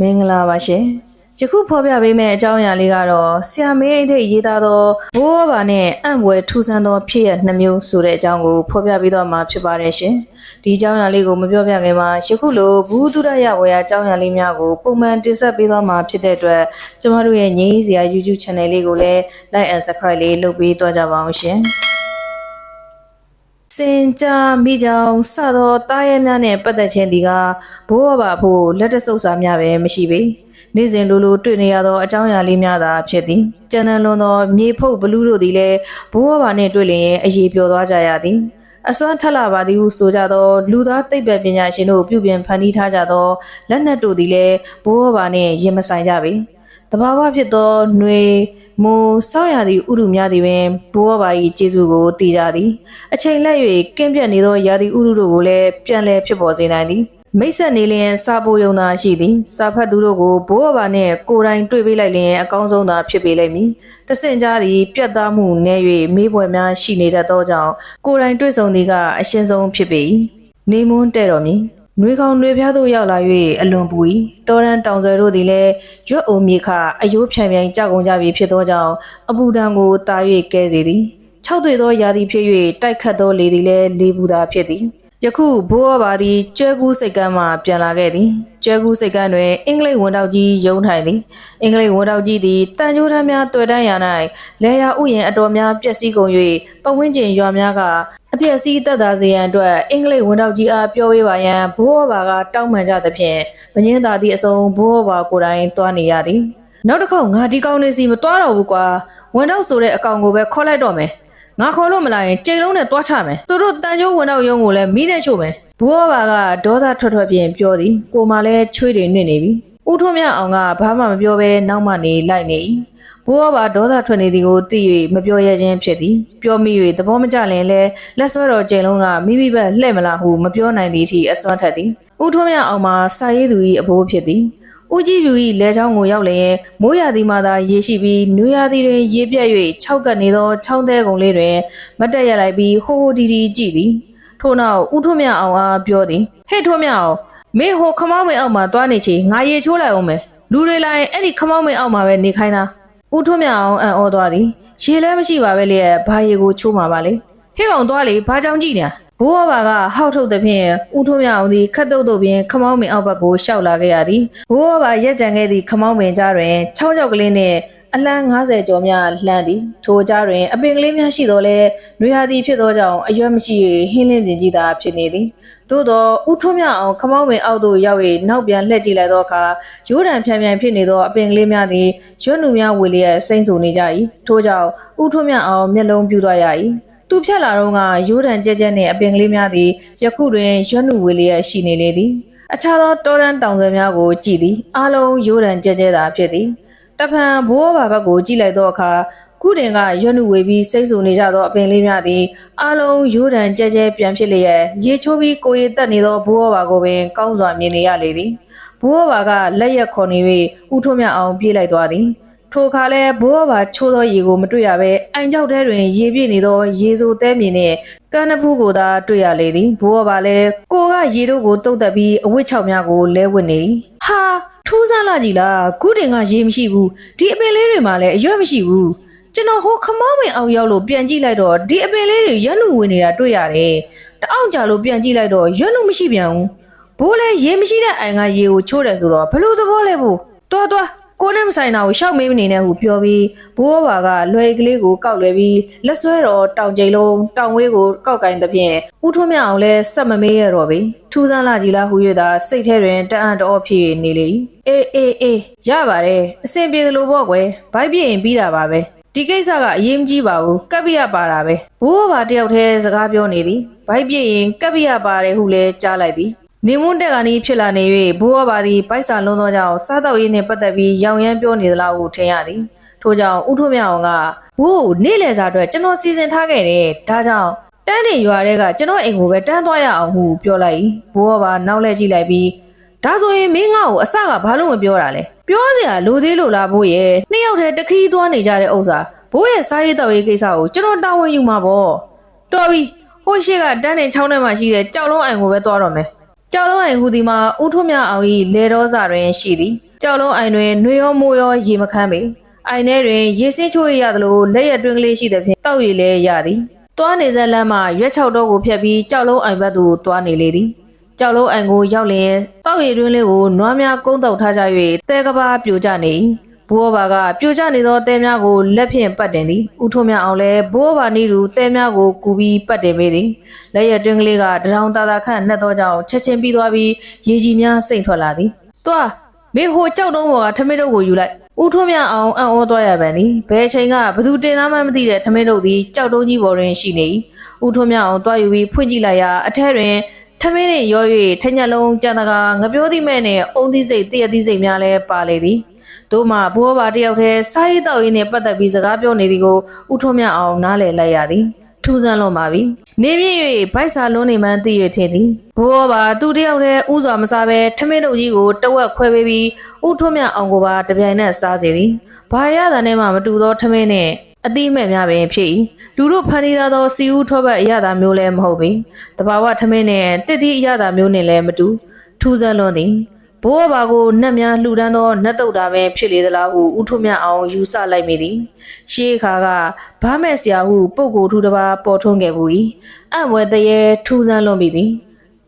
မင်္ဂလာပါရှင်ယခုဖော်ပြပေးမယ့်အကြောင်းအရာလေးကတော့ဆရာမင်းအိတ်ထိတ်ရေးသားသောဘိုးဘဘာနဲ့အံ့ဘွယ်ထူဆန်းသောဖြစ်ရနှမျိုးဆိုတဲ့အကြောင်းကိုဖော်ပြပေးတော့မှာဖြစ်ပါတယ်ရှင်ဒီအကြောင်းအရာလေးကိုမပြောပြခင်မှာယခုလိုဘူးတုဒရဝေယအကြောင်းအရာလေးများကိုပုံမှန်တင်ဆက်ပေးသွားမှာဖြစ်တဲ့အတွက်ကျမတို့ရဲ့ငင်းစရာ YouTube channel လေးကိုလည်း like and subscribe လေးလုပ်ပေးသွားကြပါအောင်ရှင် စင်ကြမိကြောင်စသောတားရဲများနှင့်ပတ်သက်ခြင်းဒီကဘိုးဘဘာဖို့လက်တဆုပ်စာများပဲမရှိပေနေ့စဉ်လိုလိုတွေ့နေရသောအကြောင်းအရာလေးများသာဖြစ်သည်ကျန်တဲ့လွန်သောမြေဖုတ်ဘလူးတို့သည်လည်းဘိုးဘဘာနှင့်တွေ့လျင်အရေးပြောသွားကြရသည်အစွမ်းထက်လာပါသည်ဟုဆိုကြသောလူသားသိပ္ပံပညာရှင်တို့ပြုပြင်ဖန်တီးထားကြသောလက်နက်တို့သည်လည်းဘိုးဘဘာနှင့်ရင်မဆိုင်ကြပေ တဘာဝဖြစ်သောຫນွေမိုးဆောက်ရသည့်ဥရုများသည်ပင်ဘိုးဘဘာ၏ကျေးဇူးကိုတည်ကြသည် အချိန်လက်၍ကင်းပြတ်နေသောရာသီဥတုတို့ကိုလည်းပြန်လည်ဖြစ်ပေါ်စေနိုင်သည်မိတ်ဆက်နေလျင်စာပိုယုံသာရှိသည်စာဖတ်သူတို့ကိုဘိုးဘဘာနှင့်ကိုယ်တိုင်တွေ့ပေးလိုက်လျင်အကောင်းဆုံးသာဖြစ်ပေလိမ့်မည်တဆင့်ကြားသည်ပြတ်သားမှုနည်း၍မေးပွဲများရှိနေတတ်သောကြောင့်ကိုယ်တိုင်တွေ့ဆုံသည်ကအရှင်းဆုံးဖြစ်ပေ၏နေမွန်းတဲ့တော်မည် နှွေကောင်နှွေဖျားသို့ရောက်လာ၍အလွန်ပူ၏တောရန်တောင်ဆွဲတို့သည်လည်းရွတ်အုံမြေခအယိုးဖြန်ပြန်ကြောက်ကုန်ကြပြီဖြစ်သောကြောင့်အပူဒဏ်ကိုတာ၍ကဲစေသည်၆တွေ့သောယာသည်ဖြစ်၍တိုက်ခတ်သောလေသည်လည်းလေပူတာဖြစ်သည် ယခုဘိုးအဘာသည်ကျွဲကူးစိတ်ကမ်းမှပြန်လာခဲ့သည်ကျွဲကူးစိတ်ကမ်းတွင်အင်္ဂလိပ်ဝန်တောက်ကြီးယုံထိုင်သည်အင်္ဂလိပ်ဝန်တောက်ကြီးသည်တန်ကြိုးထမ်းများတွေ့တန်းရာ၌လေယာဥယျင်အတော်များပျက်စီးကုန်၍ပဝင်းကျင်ရွာများကအပျက်စီးတက်တာစေရန်အတွက်အင်္ဂလိပ်ဝန်တောက်ကြီးအားပြောဝေးပါရန်ဘိုးအဘာကတောင်းပန်ကြသဖြင့်မငင်းသာသည့်အစုံဘိုးအဘာကိုယ်တိုင်တွားနေရသည်နောက်တစ်ခေါက်ငါဒီကောင်နေစီမတွားတော့ဘူးကွာဝန်တောက်ဆိုတဲ့အကောင်ကိုပဲခေါ်လိုက်တော့မယ် ငါခေါ်လို့မလာရင်ကြိမ်လုံးနဲ့တွားချမယ်သူတို့တန်ကြိုးဝင်တော့ရုံကိုလည်းမိနဲ့ချို့မယ်ဘိုးဘဘာကဒေါသထွက်ထွက်ပြင်ပြောသည်ကိုမလည်းချွေးတွေနစ်နေပြီဦးထွန်းမြတ်အောင်ကဘာမှမပြောဘဲနောက်မှနေလိုက်နေ၏ဘိုးဘဘာဒေါသထွက်နေသည်ကိုသိ၍မပြောရခြင်းဖြစ်သည်ပြောမိ၍သဘောမကျလင်လဲလက်ဆွဲတော်ကြိမ်လုံးကမိမိဘက်လှဲ့မလားဟုမပြောနိုင်သည့်အထိအစွမ်းထက်သည်ဦးထွန်းမြတ်အောင်မှာစာရေးသူ၏အဘိုးဖြစ်သည် ဦးကြီးပြူ၏လဲချောင်းကိုရောက်လျင်မိုးရာသီမှသာရေရှိပြီးနွေရာသီတွင်ရေပြတ်၍၆ကပ်နေသောချောင်းသေးကုံလေးတွင်မတ်တက်ရလိုက်ပြီးဟိုဟိုဒီဒီကြည့်သည်ထို့နောက်ဦးထွန်းမြအောင်အားပြောသည်ဟဲ့ထွန်းမြအောင်မင်းဟိုခမောင်းမင်းအောက်မှာတွားနေချေငါရေချိုးလိုက်အောင်မယ်လူတွေလာရင်အဲ့ဒီခမောင်းမင်းအောက်မှာပဲနေခိုင်းတာဦးထွန်းမြအောင်အံ့ဩသွားသည်ရေလည်းမရှိပါပဲလေဘာရေကိုချိုးမှာပါလေဟဲ့ကောင်တွားလေဘာကြောင့်ကြည့်နေ ဘိုးဘဘာကဟောက်ထုတ်သဖြင့်ဦးထွန်းမြအောင်သည်ခတ်တုတ်တုတ်ပင်ခမောင်းမင်အောက်ဘက်ကိုရှောက်လာခဲ့ရသည်ဘိုးဘဘာရက်ကြံခဲ့သည့်ခမောင်းမင်ကြားတွင်6ယောက်ကလေးနှင့်အလန်း90ကျော်များလှမ်းသည်ထိုကြားတွင်အပင်ကလေးများရှိသောလဲနွေဟာသည်ဖြစ်သောကြောင့်အရွက်မရှိ၍ဟင်းလင်းပြင်ကြီးသာဖြစ်နေသည်သို့သောဦးထွန်းမြအောင်ခမောင်းပင်အောက်သို့ရောက်၍နောက်ပြန်လှည့်ကြည့်လိုက်သောအခါရိုးတံဖြန်ဖြန်ဖြစ်နေသောအပင်ကလေးများသည်ရွက်နုများဝေလျက်စိမ့်ဆူနေကြ၏ထို့ကြောင့်ဦးထွန်းမြအောင်မျက်လုံးပြူသွားရ၏ သူဖြတ်လာတော့ကရိုးတံကြဲကြဲနှင့်အပင်ကလေးများသည်ယခုတွင်ရွက်နုဝေလျက်ရှိနေလေသည်အခြားသောတောရန်တောင်ဆွဲများကိုကြည့်သည်အားလုံးရိုးတံကြဲကြဲသာဖြစ်သည်တဖန်ဘိုးဘဘက်ကိုကြည့်လိုက်သောအခါကုတင်ကရွတ်နုဝေပြီးစိတ်ဆူနေကြသောအပင်လေးများသည်အလုံးရိုးတံကြဲကြဲပြန်ဖြစ်လျက်ရေချိုးပြီးကိုရည်တက်နေသောဘိုးဘဘကိုပင်ကောင်းစွာမြင်နေရလေသည်ဘိုးဘဘကလက်ရက်ခေါ်နေ၍ဥထုံးမြအောင်ပြေးလိုက်သွားသည် ထိုအခါလဲဘိုးဘဘချိုးသောရေကိုမတွေ့ရဘဲအိုင်ကြောက်ထဲတွင်ရေပြည့်နေသောရေစိုးသဲမြင်နှင့်ကန်းနဖူးကိုသာတွေ့ရလေသည်ဘိုးဘဘလည်းကိုကရေတို့ကိုတုတ်တက်ပြီးအဝတ်ချောက်များကိုလဲဝတ်နေ၏ဟာထူးဆန်းလာကြည်လားကုတင်ကရေမရှိဘူးဒီအပင်လေးတွေမှာလည်းအရွက်မရှိဘူးကျွန်တော်ဟိုခမောင်းမင်အောင်ရောက်လို့ပြန်ကြည့်လိုက်တော့ဒီအပင်လေးတွေရွက်နုဝင်နေတာတွေ့ရတယ်တအောင့်ကြလို့ပြန်ကြည့်လိုက်တော့ရွက်နုမရှိပြန်ဘူးဘိုးလည်းရေမရှိတဲ့အိုင်ကရေကိုချိုးတယ်ဆိုတော့ဘလို့သဘောလဲဘူးတွားတွား ကိုနဲ့မဆိုင်တာကိုရှောက်မေးမနေနဲ့ဟုပြောပြီးဘိုးဘွားကလွယ်ကလေးကိုကောက်လွယ်ပြီးလက်ဆွဲတော်တောင်ကျိန်လုံးတောင်ဝေးကိုကောက်ကင်သဖြင့်ဥထွန်းမြအောင်လဲစက်မမေးရတော့ပြီထူးဆန်းလာကြည်လားဟူ၍သာစိတ်ထဲတွင်တအံ့တော်ဖြစ်နေလေအေးအေးအေးရပါတယ်အဆင်ပြေသလိုပေါ့ကွယ်ဘိုက်ပြရင်ပြီးတာပါပဲဒီကိစ္စကအရေးမကြီးပါဘူးကပ်ပြရပါတာပဲဘိုးဘွားတယောက်တည်းစကားပြောနေသည်ဘိုက်ပြရင်ကပ်ပြရပါတယ်ဟုလဲကြားလိုက်သည် နေမွန်းတက်ကနီးဖြစ်လာနေ၍ဘိုးဘွားပါသည်ပိုက်ဆာလုံးသောကြောင့်စားတော့ရင်းနှင့်ပတ်သက်ပြီးရောင်ရမ်းပြောနေသလားဟုထင်ရသည်ထို့ကြောင့်ဥထုမြအောင်ကဘိုးနေ့လည်စာအတွက်ကျွန်တော်စီစဉ်ထားခဲ့တယ်ဒါကြောင့်တန်းနေရွာတွေကကျွန်တော်အိမ်ကိုပဲတန်းသွားရအောင်ဟုပြောလိုက်၏ဘိုးဘွားပါနောက်လှည့်ကြည့်လိုက်ပြီးဒါဆိုရင်မင်းငါ့ကိုအစကဘာလို့မပြောတာလဲပြောစရာလိုသေးလို့လားဘိုးရဲ့နှစ်ယောက်တည်းတခီးသွားနေကြတဲ့ဥစ္စာဘိုးရဲ့စားရေးတော်ရေးကိစ္စကိုကျွန်တော်တာဝန်ယူမှာပေါ့တော်ပြီဟိုရှိကတန်းနေချောင်းထဲမှာရှိတဲ့ကြောက်လုံးအိမ်ကိုပဲသွားတော့မယ် ကြောက်လုံးအိမ်ဟူဒီမှာဥထုမြအောင်၏လေတော်စာတွင်ရှိသည်ကြောက်လုံးအိမ်တွင်နှွေရောမိုးရောရေမခမ်းပေအိုင်ထဲတွင်ရေစင်းချိုးရရသလိုလက်ရတွင်ကလေးရှိသဖြင့်တောက်ရည်လည်းရသည်သွားနေစလမ်းမှရွက်ချောက်တော့ကိုဖျက်ပြီးကြောက်လုံးအိမ်ဘက်သို့သွားနေလေသည်ကြောက်လုံးအိမ်ကိုရောက်လျင်တောက်ရည်တွင်လေးကိုနွားများကုန်းတောက်ထားကြ၍တဲကဘာပြိုကျနေ၏ ဘိုးဘာကပြိုကျနေသောတဲများကိုလက်ဖြင့်ပတ်တင်သည်ဥထုမြအောင်လည်းဘိုးဘာနီးသူတဲများကိုကူပြီးပတ်တင်ပေသည်လက်ရတွင်ကလေးကတရောင်တာတာခန့်နှက်သောကြောင့်ချက်ချင်းပြီးသွားပြီးရေကြီးများစိမ့်ထွက်လာသည်သွားမေဟိုကြောက်တုံးပေါ်ကထမင်းတို့ကိုယူလိုက်ဥထုမြအောင်အံ့ဩသွားရပန်သည်ဘယ်ချိန်ကဘသူတင်သားမှမသိတဲ့ထမင်းတို့သည်ကြောက်တုံးကြီးပေါ်တွင်ရှိနေ၏ဥထုမြအောင်တွားယူပြီးဖွင့်ကြည့်လိုက်ရာအထက်တွင်ထမင်းနဲ့ရော၍ထညက်လုံးကြံတကာငပြောသည့်မဲ့နဲ့အုံသီးစိတ်တည့်ရသည့်စိတ်များလည်းပါလေသည် တို့မှဘိုးဘွားတယောက်တည်းစာရေးတော်ရင်းနဲ့ပတ်သက်ပြီးစကားပြောနေသည်ကိုဥထုံးမြအောင်နားလည်လိုက်ရသည်ထူးဆန်းလွန်ပါပြီနေမြင့်၍ဗိုက်စာလုံးနေမှန်းသိရထင်သည်ဘိုးဘွားပါသူတယောက်တည်းဥစွာမစားဘဲထမင်းတို့ကြီးကိုတဝက်ခွဲပေးပြီးဥထုံးမြအောင်ကိုပါတပြိုင်နက်စားစေသည်ဘာရတာနဲ့မှမတူသောထမင်းနဲ့အတိမဲ့များပင်ဖြစ်၏လူတို့ဖန်တီးသားသောစီဦးထောပတ်အရသာမျိုးလည်းမဟုတ်ပေတဘာဝထမင်းနဲ့တစ်တိအရသာမျိုးနဲ့လည်းမတူထူးဆန်းလွန်းသည် ဘိုးဘွားကိုနတ်များလှူဒန်းသောနတ်တုတ်တာပဲဖြစ်လေသလားဟုဥထုမြအောင်ယူဆလိုက်မိသည်ရှေးခါကဘာမဲ့ဆရာဟုပုပ်ကိုယ်ထူတစ်ပါးပေါ်ထွန်းခဲ့ဘူး၏အံ့ဝဲတရေထူးဆန်းလွန်ပြီသည်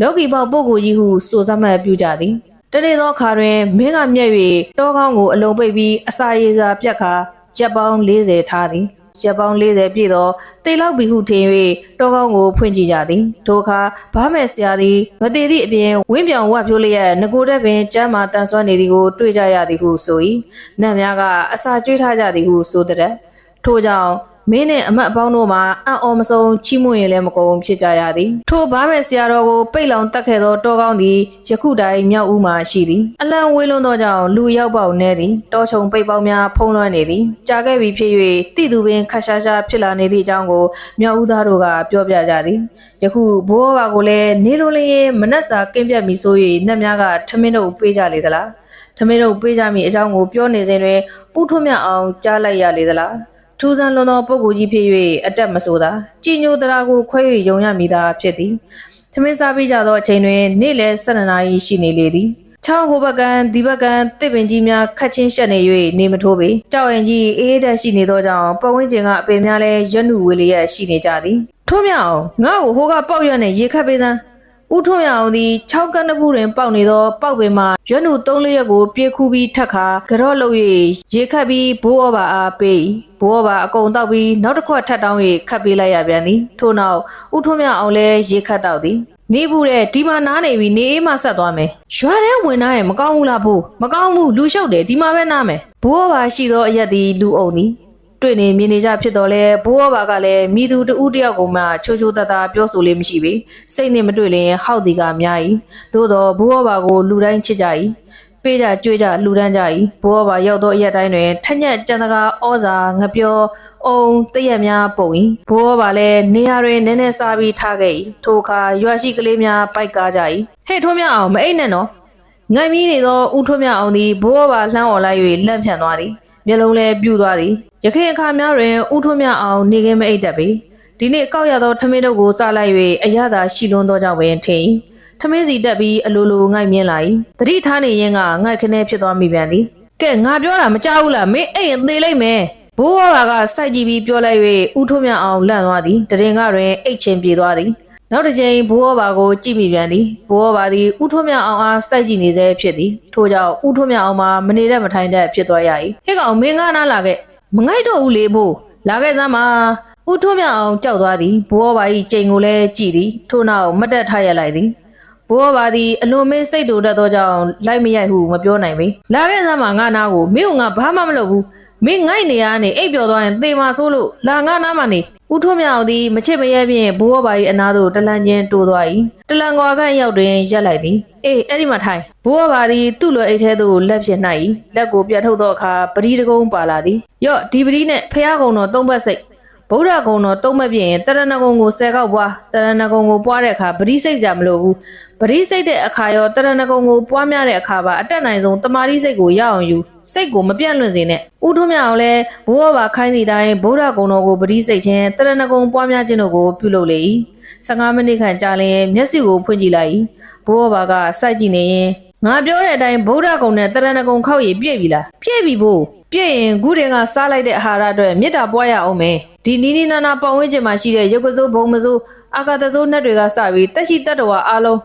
လောကီပေါပုပ်ကိုကြီးဟုဆိုစမှတ်ပြုကြသည်တနေ့သောအခါတွင်မင်းကမြက်၍တောကောင်းကိုအလုံးပိတ်ပြီးအစာရည်စာပြက်ခါရက်ပေါင်း40ထားသည် ရက်ပေါင်း40ပြည့်သောတေလောက်ပြီဟုထင်၍တောကောင်းကိုဖွင့်ကြည့်ကြသည်ထိုအခါဘာမဲ့ဆရာသည်မသေးသည့်အပြင်ဝင်းပြောင်ဝတ်ဖြိုးလျက်ငကိုတက်ပင်ကျမ်းမာတန်ဆွမ်းနေသည်ကိုတွေ့ကြရသည်ဟုဆို၏နတ်များကအစာကျွေးထားကြသည်ဟုဆိုတဲ့ထို့ကြောင့် မင်းနဲ့အမတ်အပေါင်းတို့မှာအံ့ဩမဆုံးချီးမွမ်းရင်လည်းမကုန်ဖြစ်ကြရသည်ထိုဘာမဲ့ဆရာတော်ကိုပိတ်လောင်တက်ခဲ့သောတောကောင်းသည်ယခုတိုင်မြောက်ဦးမှရှိသည်အလံဝေးလွန်းသောကြောင့်လူရောက်ပေါက်နေသည်တောချုံပိတ်ပေါင်းများဖုံးလွှမ်းနေသည်ကြာခဲ့ပြီဖြစ်၍တိသူပင်ခတ်ရှားရှားဖြစ်လာနေသည့်အကြောင်းကိုမြောက်ဦးသားတို့ကပြောပြကြသည်ယခုဘိုးဘွားကိုလည်းနေလိုလျင်မနှက်စာကင်းပြတ်ပြီဆို၍နတ်များကထမင်းတို့ပေးကြလေသလားထမင်းတို့ပေးကြမည်အကြောင်းကိုပြောနေစဉ်တွင်ပူထွတ်မြတ်အောင်ကြားလိုက်ရလေသလား ထူးဆန်းလွန်သောပုဂ္ဂိုလ်ကြီးဖြစ်၍အတက်မဆိုးသာကြည်ညိုတရားကိုခွဲ၍ယုံရမိသာဖြစ်သည်သမင်းစားပြီးကြသောအချိန်တွင်နေ့လယ်၁၂နာရီရှိနေလေသည်ချောင်းဟိုဘက်ကန်ဒီဘက်ကန်တစ်ပင်ကြီးများခတ်ချင်းရှက်နေ၍နေမထိုးပေကြောက်ရင်ကြီးအေးတက်ရှိနေသောကြောင့်ပတ်ဝန်းကျင်ကအပေများလည်းရွတ်နုဝေလျက်ရှိနေကြသည်ထို့မြောက်ငါ့ကိုဟိုကပေါက်ရွက်နဲ့ရေခတ်ပေးစမ်း ဥထုံးရအောင်သည်6ကန်းတစ်ဖူးတွင်ပေါက်နေသောပေါက်ပင်မှာရွက်နု3လျက်ကိုပြေးခူးပြီးထက်ခါကြော့လုပ်၍ရေခတ်ပြီးဘိုးဩဘာအားပေးဘိုးဩဘာအကုန်တောက်ပြီးနောက်တစ်ခွက်ထပ်တောင်း၍ခတ်ပေးလိုက်ရပြန်သည်ထို့နောက်ဥထုံးရအောင်လည်းရေခတ်တောက်သည်နေဘူးတဲ့ဒီမှာနားနေပြီနေအေးမှဆက်သွားမယ်ရွာထဲဝင်လာရင်မကောင်းဘူးလားဘိုးမကောင်းဘူးလူရှုပ်တယ်ဒီမှာပဲနားမယ်ဘိုးဩဘာရှိသောအရက်သည်လူအုံသည် တွေ့နေမြင်နေကြဖြစ်တော့လဲဘိုးဘွားကလည်းမိသူတူတယောက်ကိုမှချိုးချိုးတသားပြောဆိုလေးမရှိပေစိတ်နဲ့မတွေ့လျင်ဟောက်ဒီကများ၏သို့တော့ဘိုးဘွားကိုလူတိုင်းချစ်ကြ၏ပေးကြကြွေးကြလူတန်းကြ၏ဘိုးဘွားရောက်သောအရက်တိုင်းတွင်ထညက်ကြံတကာဩဇာငပြော အုံတရက်များပုံ၏ဘိုးဘွားလည်းနေရာတွင်နည်းနည်းစားပြီးထားခဲ့၏ထိုအခါရွာရှိကလေးများပိုက်ကားကြ၏ဟဲ့ထိုးမြအောင်မအိတ်နဲ့နော်ငိုင်မီးနေသောဦးထွန်းမြအောင်သည်ဘိုးဘွားလှမ်းអော်လိုက်၍လန့်ဖြန့်သွားသည် မျက်လုံးလည်းပြူသွားသည်ရခိုင်အခါများတွင်ဥထွန်းမြအောင်နေခင်းမအိတ်တတ်ပေဒီနေ့ကောက်ရသောထမင်းတို့ကိုစားလိုက်၍အရသာရှိလွန်းသောကြောင့်ပင်ထင်ထမင်းစီတက်ပြီးအလိုလိုငိုက်မြင်လာ၏တတိထားနေရင်ကငိုက်ခနဲဖြစ်သွားမိပြန်သည်ကဲငါပြောတာမကြောက်ဘူးလားမင်းအိမ်သေးလိုက်မယ်ဘိုးရကစိုက်ကြည့်ပြီးပြောလိုက်၍ဥထွန်းမြအောင်လန့်သွားသည်တရင်ကတွင်အိတ်ချင်းပြေသွားသည် နောက်တစ်ချိန်ဘိုးဩဘာကိုကြည့်မိပြန်သည်ဘိုးဩဘာသည်ဥထွန်းမြအောင်အားစိုက်ကြည့်နေစေဖြစ်သည်ထို့ကြောင့်ဥထွန်းမြအောင်မှာမနေတတ်မထိုင်တတ်ဖြစ်သွားရ၏ဟဲ့ကောင်မင်းကနားလာခဲ့မငိုက်တော့ဘူးလေဘိုးလာခဲ့စမ်းပါဥထွန်းမြအောင်ကြောက်သွားသည်ဘိုးဩဘာ၏ကြိမ်ကိုလည်းကြည့်သည်ထို့နောက်မတက်ထရလိုက်သည်ဘိုးဩဘာသည်အလွန်မေးစိတ်တူတတ်သောကြောင့်လိုက်မရိုက်ဟုမပြောနိုင်ပေလာခဲ့စမ်းပါငါနာကိုမင်းကငါဘာမှမလုပ်ဘူးမင်းငိုက်နေရနေအိပ်ပျော်သွားရင်သေမှာဆိုလို့လာငါနားမနေ ဥထွန်းမြောက်သည်မချစ်မရဲဖြင့်ဘိုးဘဘာ၏အနာသို့တလန်ချင်းတိုးသွား၏တလန်ကွာခန့်ရောက်တွင်ရက်လိုက်သည်အေးအဲ့ဒီမှာထိုင်ဘိုးဘဘာသည်သူ့လိုအိတ်ထဲသို့လက်ဖြင့်နှိုက်၏လက်ကိုပြတ်ထုတ်သောအခါပရိတကုံးပါလာသည်ယော့ဒီပရိနဲ့ဖះကုံတော်သုံးဘက်စိတ် ဗုဒ္ဓဂုံတော်သုံးမပြင်းတရဏဂုံကိုဆယ်ကောက်ပွားတရဏဂုံကိုပွားတဲ့အခါပရိစိတ်ကြမလို့ဘူးပရိစိတ်တဲ့အခါရောတရဏဂုံကိုပွားများတဲ့အခါပါအတက်နိုင်ဆုံးတမာရိစိတ်ကိုရအောင်ယူစိတ်ကိုမပြန့်လွင့်စေနဲ့ဥထုံးမြောင်လည်းဘိုးဘဘာခိုင်းသည့်တိုင်းဗုဒ္ဓဂုံတော်ကိုပရိစိတ်ခြင်းတရဏဂုံပွားများခြင်းတို့ကိုပြုလုပ်လေ၏15မိနစ်ခန့်ကြာလျင်မျက်စိကိုဖွင့်ကြည့်လိုက်၏ဘိုးဘွားကစိုက်ကြည့်နေရင်ငါပြောတဲ့အတိုင်းဗုဒ္ဓဂုံနဲ့တရဏဂုံခောက်ရည်ပြည့်ပြီလားပြည့်ပြီဘို့ပြည့်ရင်ခုတင်ကစားလိုက်တဲ့အာဟာရအတွက်မေတ္တာပွားရအောင်မယ် ဒီနီးနီးနားနားပတ်ဝန်းကျင်မှာရှိတဲ့ရုပ်ကစိုးဘုံမစိုးအာကာသစိုးနှက်တွေကစပြီးတက်ရှိတတ္တဝါအားလုံး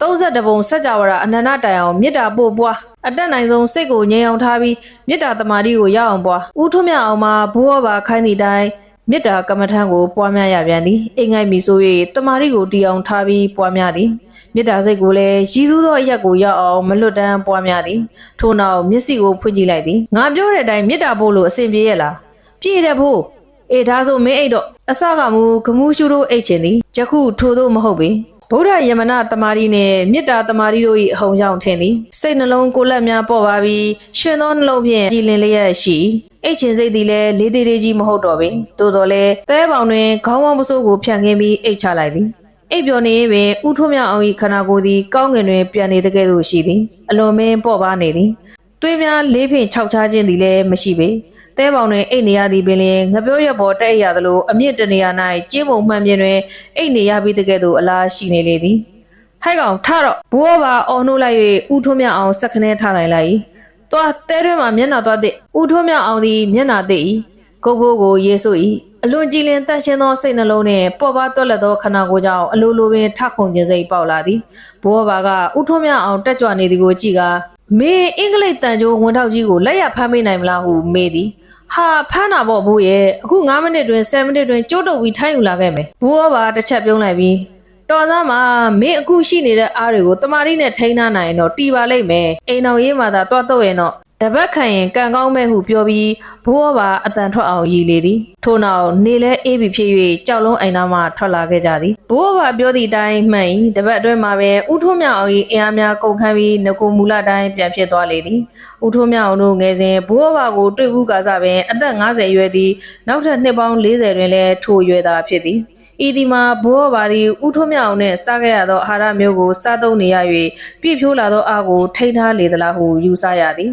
32ပုံစัจ java ရာအနန္တတိုင်အောင်မေတ္တာပို့ပွားအတက်နိုင်ဆုံးစိတ်ကိုငြိမ်အောင်ထားပြီးမေတ္တာတမာတိကိုရအောင်ပွားဥထုမြအောင်မှာဘိုးဘွားပါခိုင်းသည့်တိုင်မေတ္တာကမ္မထံကိုပွားများရပြန်သည်အိမ်ငိုက်မီဆို၍တမာတိကိုတီအောင်ထားပြီးပွားများသည်မေတ္တာစိတ်ကိုလည်းရည်စူးသောအရက်ကိုရအောင်မလွတ်တမ်းပွားများသည်ထို့နောက်မျက်စိကိုဖွင့်ကြည့်လိုက်သည်ငါပြောတဲ့အတိုင်းမေတ္တာပို့လို့အစဉ်ပြေရဲ့လားပြေတယ်ဖို့ အေးဒါဆိုမင်းအိတ်တော့အစကမူဂမှုရှုတို့အိတ်ချင်သည်ယခုထို့သောမဟုတ်ပေဗုဒ္ဓယမနတမာရီနှင့်မေတ္တာတမာရီတို့၏အဟုန်ကြောင့်ထင်သည်စိတ်နှလုံးကိုယ်လက်များပေါ်ပါပြီးရှင်သောနှလုံးဖြင့်ကြည်လင်လျက်ရှိအိတ်ချင်စိတ်သည်လည်းလေးတေးသေးကြီးမဟုတ်တော့ပေသို့တော်လည်းသဲပေါင်တွင်ခေါင်းဝမ်းပစိုးကိုဖြန့်ခင်းပြီးအိတ်ချလိုက်သည်အိပ်ပျော်နေရင်ပင်ဥထုံးမြောင်အောင်၏ခန္ဓာကိုယ်သည်ကောင်းကင်တွင်ပြန်နေတဲ့ကဲ့သို့ရှိသည်အလွန်မင်းပေါ့ပါနေသည်သွေးများလေးဖြင့်ခြောက်ချခြင်းသည်လည်းမရှိပေ တဲပေါင်တွင်အိတ်နေရသည်ပင်လျင်ငပြောရပေါ်တက်ရသလိုအမြင့်တနေရာ၌ကျင်းပုံမှန်ပြင်းတွင်အိတ်နေရပြီးတကဲ့သို့အလားရှိနေလေသည်ဟဲ့ကောင်ထတော့ဘိုးဘွားအော်နှုတ်လိုက်၍ဥထုံးမြအောင်စက်ခနဲထားနိုင်လိုက်။သွားတဲတွဲမှာမျက်နှာသွားတဲ့ဥထုံးမြအောင်သည်မျက်နှာသိ၏ကိုကိုကိုရေဆို၏အလွန်ကြည်လင်တန့်ရှင်းသောစိတ်နှလုံးနှင့်ပေါ်ပါတွက်လက်သောခန္ဓာကိုယ်ကြောင့်အလိုလိုပင်ထခုန်ခြင်းစိတ်ပေါက်လာသည်ဘိုးဘွားကဥထုံးမြအောင်တက်ကြွနေသည်ကိုကြည့်ကမင်းအင်္ဂလိပ်တန်ကြိုးဝန်ထောက်ကြီးကိုလက်ရဖမ်းမိနိုင်မလားဟုမေးသည် ဟာဖမ်းတာပေါ့ဘိုးရဲ့အခု9မိနစ်တွင်10မိနစ်တွင်ကျိုးတုပ်ပြီးထိုင်းယူလာခဲ့မယ်ဘိုးကပါတစ်ချက်ပြုံးလိုက်ပြီးတော်သားမှာမင်းအခုရှိနေတဲ့အားတွေကိုတမာရီနဲ့ထိန်းထားနိုင်ရင်တော့တီပါလိမ့်မယ်အိမ်တော်ရေးမှာသာတွားတော့ရင်တော့ တပတ်ခံရင်ကံကောင်းမဲ့ဟုပြောပြီးဘိုးကပါအတန်ထွက်အောင်ရည်လေသည်ထို့နောက်နေလဲအေးပြီးဖြစ်၍ကြောက်လုံးအိမ်သားမှထွက်လာခဲ့ကြသည်ဘိုးကပါပြောသည့်အတိုင်းမှန်၏တပတ်အတွင်းမှာပဲဥထုံးမြောင်အောင်၏အင်အားများကုန်ခန်းပြီးငကိုမူလတိုင်းပြန်ဖြစ်သွားလေသည်ဥထုံးမြောင်အောင်တို့ငယ်စဉ်ဘိုးကပါကိုတွေ့ဘူးကားစားပင်အသက်50အရွယ်သည်နောက်ထပ်နှစ်ပေါင်း40တွင်လည်းထိုအရွယ်သာဖြစ်သည်ဤဒီမှာဘိုးဘာသည်ဥထုံးမြောင်နှင့်စားခဲ့ရသောအာဟာရမျိုးကိုစားသုံးနေရ၍ပြည့်ဖြိုးလာသောအားကိုထိန်းထားလေသလားဟုယူဆရသည်